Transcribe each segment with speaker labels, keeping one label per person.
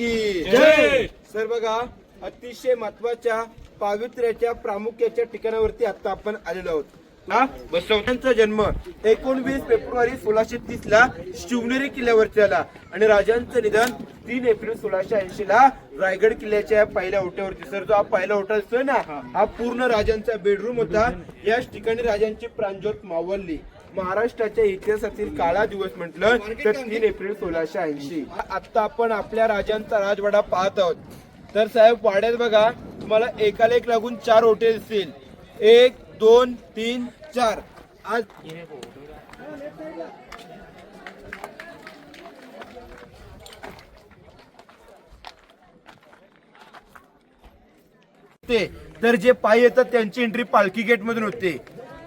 Speaker 1: की
Speaker 2: जय!
Speaker 1: सर बघा अतिशय महत्त्वाच्या पावित्र्याच्या प्रामुख्याच्या ठिकाणावरती आता आपण आलेलो आहोत. बसवण्यांचा जन्म एकोणवीस फेब्रुवारी सोळाशे तीस ला शिवनेरी किल्ल्यावरती आला आणि राजांचं निधन तीन एप्रिल सोळाशे ऐंशी ला रायगड किल्ल्याच्या पहिल्या ओट्यावरती. सर जो हा पहिला ओटा असतोय ना हा पूर्ण राजांचा बेडरूम होता. याच ठिकाणी राजांची प्राणज्योत मावळली. महाराष्ट्राच्या इतिहासातील काळा दिवस म्हटलं तर तीन एप्रिल सोळाशे ऐंशी. आता आपण आपल्या राजांचा राजवाडा पाहत आहोत. तर साहेब वाड्यात बघा तुम्हाला एकाला एक लागून चार ओटे दिसतील. एक दोन तीन चार. आज ते. तर जे पायी येतात त्यांची एंट्री पालखी गेट मधून होते.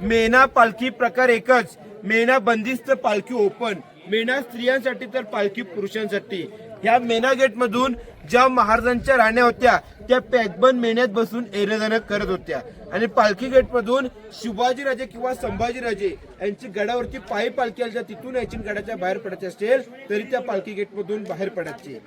Speaker 1: मेना पालखी प्रकार एकच. मेना बंदिस्त पालखी ओपन. मेना स्त्रियांसाठी तर पालखी पुरुषांसाठी. या मेना गेट मधून ज्या महाराजांच्या राण्या होत्या त्या पॅकबन मेण्यात बसून येणं करत होत्या. आणि पालखी गेट मधून शिवाजीराजे किंवा संभाजीराजे यांची गडावरती पायी पालखी आली तिथून याची गडाच्या बाहेर पडायची असेल तरी त्या पालखी गेट मधून बाहेर पडायचे.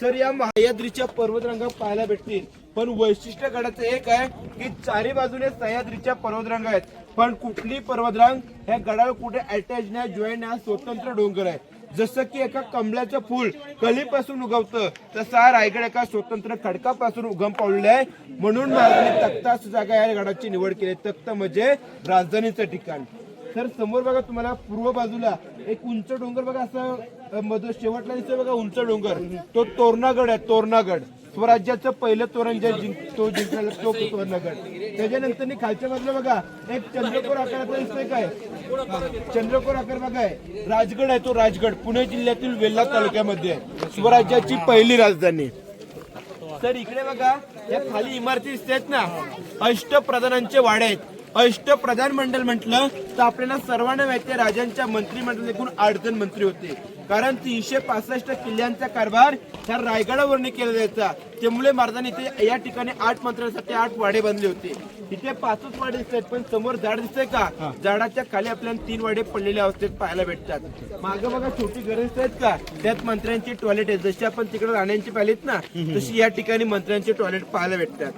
Speaker 1: सर या सह्याद्रीच्या पर्वतरांगा पाहायला भेटतील. पण वैशिष्ट्य गडाचं एक आहे की चारी बाजूने सह्याद्रीच्या पर्वतरांगा आहेत. पण कुठली पर्वतरांग ह्या गडावर कुठे अटॅच नाही जॉईन नाही हा स्वतंत्र डोंगर आहे. जसं की एका कमल्याचं फूल कलीपासून उगवतं तसा हा रायगड एका स्वतंत्र खडकापासून उगम पावलेला आहे. म्हणून महाराजांनी तख्ता जागा या गडाची निवड केली. आहे. तख्त म्हणजे राजधानीचं ठिकाण. तर समोर बघा तुम्हाला पूर्व बाजूला एक उंच डोंगर बघा असं मध शेवटला दिसतोय बघा उंच डोंगर. तो तोरणागड आहे तोरणागड. स्वराज्याचं पहिलं तोरण जे जिंक तो जिंकलेला तो तोरणागड त्याच्यानंतर खालच्या बाजूला बघा एक चंद्रपूर आकाराचा दिसतोय काय? चंद्रपूर आकार बघा आहे. राजगड आहे तो राजगड पुणे जिल्ह्यातील वेल्हा तालुक्यामध्ये आहे. स्वराज्याची पहिली राजधानी. तर इकडे बघा या खाली इमारती आहेत ना? अष्टप्रधानांचे वाडे आहेत. अष्टप्रधान मंडळ म्हटलं तर आपल्याला सर्वांना माहिती राजांच्या मंत्रिमंडळात एकूण आठ जण मंत्री होते. कारण तीनशे पासष्ट किल्ल्यांचा कारभार ह्या रायगडावरने केला जायचा. त्यामुळे महाराजांनी इथे या ठिकाणी आठ मंत्र्यांसाठी आठ वाडे बांधले होते. इथे पाचच वाडे दिसत आहेत पण समोर झाड दिसतंय का? झाडाच्या खाली आपल्याला तीन वाडे पडलेल्या अवस्थेत पाहायला भेटतात. मागं बघा छोटी घरं दिसत आहेत का? त्यात मंत्र्यांची टॉयलेट आहेत. जशी आपण तिकडे राहण्यांची पाहिलीत ना तशी या ठिकाणी मंत्र्यांचे टॉयलेट पाहायला भेटतात.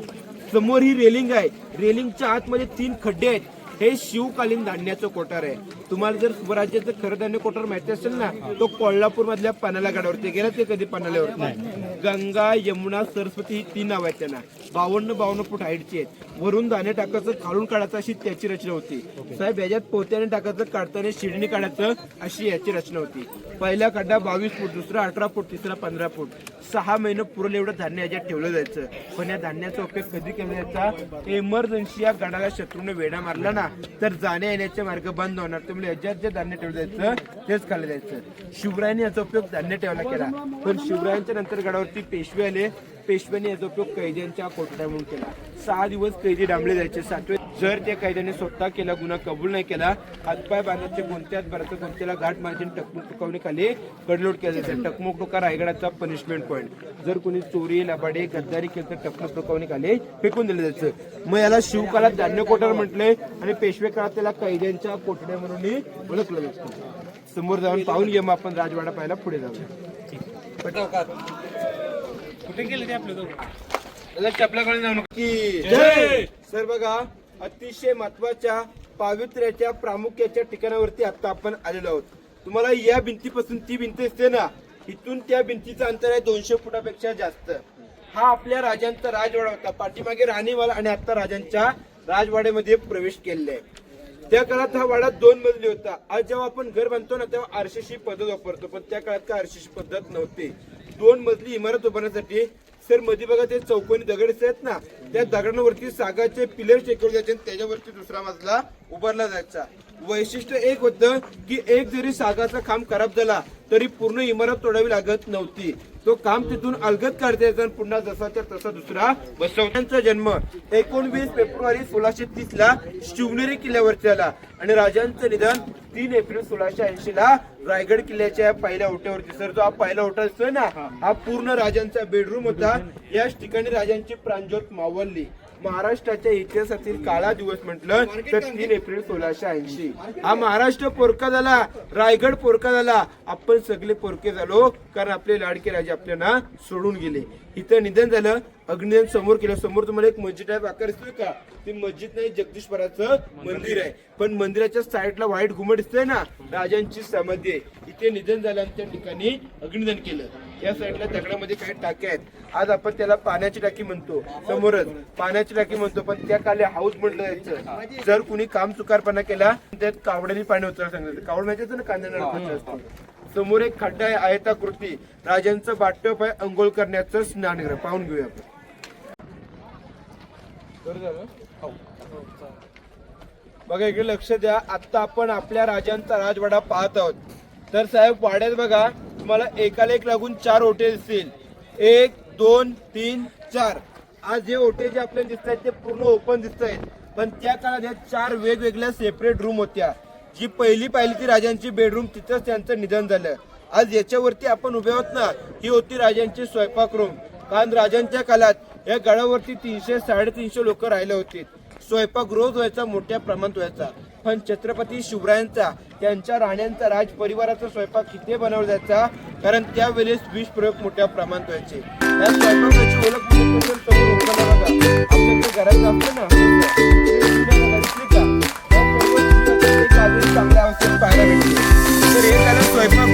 Speaker 1: समोर ही रेलिंग आहे. रेलिंगच्या आतमध्ये तीन खड्डे आहेत. हे शिवकालीन धान्याचं कोठार आहे. तुम्हाला जर स्वराज्याचं खरं धान्य कोठार माहिती असेल ना तो कोल्हापूर मधल्या पानाला गडावरती गेला ते कधी पानाल्यावरती गंगा यमुना सरस्वती ही तीन नाव आहेत त्यांना. बावन्न बावन्न फूट हाईटची आहेत. वरून धान्य टाकायचं खालून काढायचं अशी त्याची रचना होती. साहेब याच्यात पोत्याने टाकायचं काढताना शिडणी काढायचं अशी याची रचना होती. पहिला खड्डा बावीस फूट दुसरा अठरा फूट तिसरा पंधरा फूट. सहा महिने पुरेल एवढं धान्य याच्यात ठेवलं जायचं. पण या धान्याचा उपयोग कधी केला जायचा? एमर्जन्सी या गडाला शत्रूने वेढा मारला ना तर जाण्या येण्याचे मार्ग बंद होणार. तुम्हाला याच्यात जे धान्य ठेवलं जायचं तेच खाल्लं जायचं. शिवरायांनी याचा उपयोग धान्य ठेवला केला. पण शिवरायांच्या नंतर गडावरती पेशवे आले. पेशव्यांनी याचा उपयोग कैद्यांच्या कोठड्या म्हणून केला. सहा दिवस कैदी डांबले जायचे. सातवे जर त्या कैद्याने स्वतः केला गुन्हा कबूल नाही केला हातपाय बांधायचे कोणत्याच भराचं कोणत्याला घाट मार्जिन टकमक टुकवणे खाली कडलोट केलं जायचं टकमक टुका रायगडाचा पनिशमेंट पॉईंट जर कोणी चोरी लबाडे गद्दारी केलं तर टकमक टुकवणे खाली फेकून दिलं जायचं. मग याला शिवकालात धान्य कोठार म्हटले आणि पेशवे काळात त्याला कैद्यांच्या कोठड्या म्हणून ओळखलं जातं समोर जाऊन पाहून घे मग आपण राजवाडा पाहायला पुढे जाऊया
Speaker 2: कुठे गेले ते आपले
Speaker 1: चपलाकडे जाऊ नका! सर बघा अतिशय महत्त्वाच्या पावित्र्याच्या प्रामुख्याच्या ठिकाणावरती आता आपण आलेलो आहोत. तुम्हाला या भिंतीपासून ती भिंत असते ना इथून त्या भिंतीचं अंतर आहे दोनशे फुटापेक्षा जास्त. हा आपल्या राजांचा राजवाडा होता. पाठीमागे राणीवाला आणि आता राजांच्या राजवाड्यामध्ये प्रवेश केलेला आहे. त्या काळात हा वाडा दोन मजली होता. आज जेव्हा आपण घर बांधतो ना तेव्हा आरशीशी पद्धत वापरतो. पण त्या काळात का आरशीशी पद्धत नव्हती. दोन मजली इमारत उभारण्यासाठी सरमध्ये बघा ते चौकोनी दगड आहेत ना त्या दगडांवरती सागाचे पिलर टेकवले जायचे आणि त्याच्यावरती दुसरा मजला उभारला जायचा. वैशिष्ट्य एक होतं की एक जरी सागाचा खांब खराब झाला तरी पूर्ण इमारत तोडावी लागत नव्हती. तो काम तिथून अलगत करते यायचा आणि पुन्हा जसाच्या तसा दुसरा बसवण्यांचा जन्म. एकोणवीस फेब्रुवारी सोळाशे तीस ला शिवनेरी किल्ल्यावरती आला. आणि राजांचं निधन तीन एप्रिल सोळाशे ऐंशी ला रायगड किल्ल्याच्या पहिल्या ओट्यावरती. सर जो हा पहिला ओटा असतोय ना हा पूर्ण राजांचा बेडरूम होता. याच ठिकाणी राजांची प्रांजोत मावळली. महाराष्ट्राच्या इतिहासातील काळा दिवस म्हटलं तर तीन एप्रिल सोळाशे ऐंशी. हा महाराष्ट्र पोरका झाला रायगड पोरका झाला. आपण सगळे पोरके झालो कारण आपले लाडके राजे आपल्याला सोडून गेले. इथं निधन झालं अग्निदान समोर केलं समोर तुम्हाला एक मस्जिद आहे. आकार दिसतोय का? ती मस्जिद नाही जगदीश्वराचं मंदिर आहे. पण मंदिराच्या साईडला व्हाईट घुमट दिसतंय ना? राजांची समाधी आहे. इथे निधन झालं आणि त्या ठिकाणी अग्निदान केलं. या साईडला दगडामध्ये काही टाक्या आहेत. आज आपण त्याला पाण्याची टाकी म्हणतो. समोरच पाण्याची टाकी म्हणतो पण त्या खाली हाऊस म्हटलं जायचं. जर कुणी काम चुकारपणा केला त्यात कावड्याने पाणी उचलायला सांगितलं. कावड माहिती ना कांद्याला असतो. समोर एक खड्डा आहे आयताकृती. राजांचं बाटप आहे अंघोळ करण्याचं स्नानगृह. पाहून घेऊया आपण? बघा इकडे लक्ष द्या. आता आपण आपल्या राजांचा राजवाडा पाहत आहोत. तर साहेब वाड्यात बघा तुम्हाला एकाला एक लागून चार ओटे दिसतील. एक दोन तीन चार. आज जे ओटे जे आपल्याला दिसत आहेत ते पूर्ण ओपन दिसत आहेत. पण त्या काळात ह्या चार वेगवेगळ्या सेपरेट रूम होत्या. जी पहिली पाहिली ती राजांची बेडरूम तिथंच त्यांचं निधन झालं. आज याच्यावरती आपण उभे आहोत ना ही होती राजांची स्वयंपाक रूम कारण राजांच्या काळात या गडावरती तीनशे साडेतीनशे लोक राहिले होते. स्वयंपाक रोज व्हायचा मोठ्या प्रमाणात व्हायचा. पण छत्रपती शिवरायांचा त्यांच्या राण्यांचा राज परिवाराचा स्वयंपाक किती बनवला जायचा? कारण त्यावेळेस विष प्रयोग मोठ्या प्रमाणात व्हायचे. या स्वयंपाकाची ओळख म्हणजे घरात असतं ना चांगल्या अवस्थेत पाहायला भेटते. तर हे कारण स्वयंपाक